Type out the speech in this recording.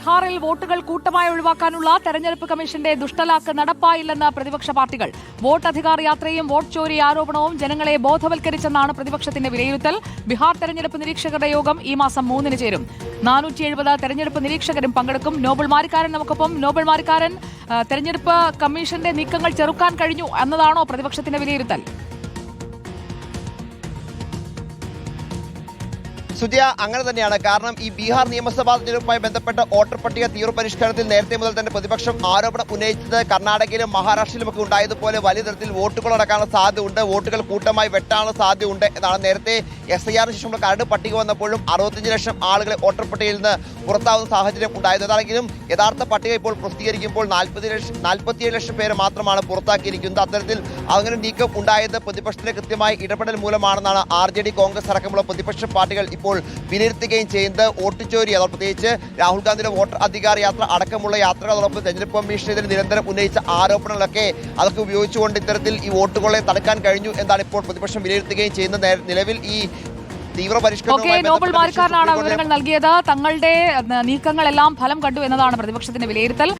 ബീഹാറിൽ വോട്ടുകൾ കൂട്ടമായി ഒഴിവാക്കാനുള്ള തെരഞ്ഞെടുപ്പ് കമ്മീഷന്റെ ദുഷ്ടലാക്ക് നടപ്പായില്ലെന്ന് പ്രതിപക്ഷ പാർട്ടികൾ. വോട്ട് അധികാർ യാത്രയും വോട്ട് ചോരി ആരോപണവും ജനങ്ങളെ ബോധവൽക്കരിച്ചെന്നാണ് പ്രതിപക്ഷത്തിന്റെ വിലയിരുത്തൽ. ബീഹാർ തെരഞ്ഞെടുപ്പ് നിരീക്ഷകരുടെ യോഗം ഈ മാസം മൂന്നിന് ചേരും. നാനൂറ്റി എഴുപത് തെരഞ്ഞെടുപ്പ് നിരീക്ഷകരും പങ്കെടുക്കും. നോബൽ മാരിക്കാരൻ നമുക്കൊപ്പം. നോബൽ മാരിക്കാരൻ തെരഞ്ഞെടുപ്പ് കമ്മീഷന്റെ നീക്കങ്ങൾ ചെറുക്കാൻ കഴിഞ്ഞു എന്നതാണോ പ്രതിപക്ഷത്തിന്റെ വിലയിരുത്തൽ? സുജയ അങ്ങനെ തന്നെയാണ്. കാരണം ഈ ബീഹാർ നിയമസഭാ തെരഞ്ഞെടുപ്പുമായി ബന്ധപ്പെട്ട വോട്ടർ പട്ടിക തീവ്ര പരിഷ്കരണത്തിൽ നേരത്തെ മുതൽ തന്നെ പ്രതിപക്ഷം ആരോപണം ഉന്നയിച്ചത് കർണാടകയിലും മഹാരാഷ്ട്രയിലും ഒക്കെ ഉണ്ടായതുപോലെ വലിയ തരത്തിൽ വോട്ടുകൾ അടക്കാനുള്ള സാധ്യതയുണ്ട്. വോട്ടുകൾ കൂട്ടമായി വെട്ടാനുള്ള സാധ്യതയുണ്ട് എന്നാണ് നേരത്തെ എസ് ഐ ആറിന് ശേഷമുള്ള കരട് പട്ടിക വന്നപ്പോഴും അറുപത്തഞ്ച് ലക്ഷം ആളുകളെ വോട്ടർ പട്ടികയിൽ നിന്ന് പുറത്താവുന്ന സാഹചര്യം ഉണ്ടായത്. അതാണെങ്കിലും യഥാർത്ഥ പട്ടിക ഇപ്പോൾ പ്രസിദ്ധീകരിക്കുമ്പോൾ നാൽപ്പത് ലക്ഷം നാൽപ്പത്തിയേഴ് ലക്ഷം പേരെ മാത്രമാണ് പുറത്താക്കിയിരിക്കുന്നത്. അത്തരത്തിൽ അങ്ങനെ നീക്കം ഉണ്ടായത് പ്രതിപക്ഷത്തിന്റെ കൃത്യമായ ഇടപെടൽ മൂലമാണെന്നാണ് ആർ ജെ ഡി കോൺഗ്രസ് അടക്കമുള്ള പ്രതിപക്ഷ പാർട്ടികൾ ഇപ്പോൾ വിലയിരുത്തുകയും ചെയ്യുന്നത് വോട്ട് ചോരി അതോടൊപ്പം പ്രത്യേകിച്ച് രാഹുൽ ഗാന്ധിയുടെ വോട്ടർ അധികാര യാത്ര അടക്കമുള്ള യാത്രകൾ അതോടൊപ്പം തെരഞ്ഞെടുപ്പ് കമ്മീഷനെതിരെ നിരന്തരം ഉന്നയിച്ച ആരോപണങ്ങളൊക്കെ അതൊക്കെ ഉപയോഗിച്ചുകൊണ്ട് ഇത്തരത്തിൽ ഈ വോട്ടുകളെ തടുക്കാൻ കഴിഞ്ഞു എന്നാണ് ഇപ്പോൾ പ്രതിപക്ഷം വിലയിരുത്തുകയും ചെയ്യുന്നത് നിലവിൽ ഈ ഓക്കെ നോബൽ കോടതിയുടെ വിവരങ്ങൾ നൽകിയത്. തങ്ങളുടെ നീക്കങ്ങളെല്ലാം ഫലം കണ്ടു എന്നതാണ് പ്രതിപക്ഷത്തിന്റെ വിലയിരുത്തൽ.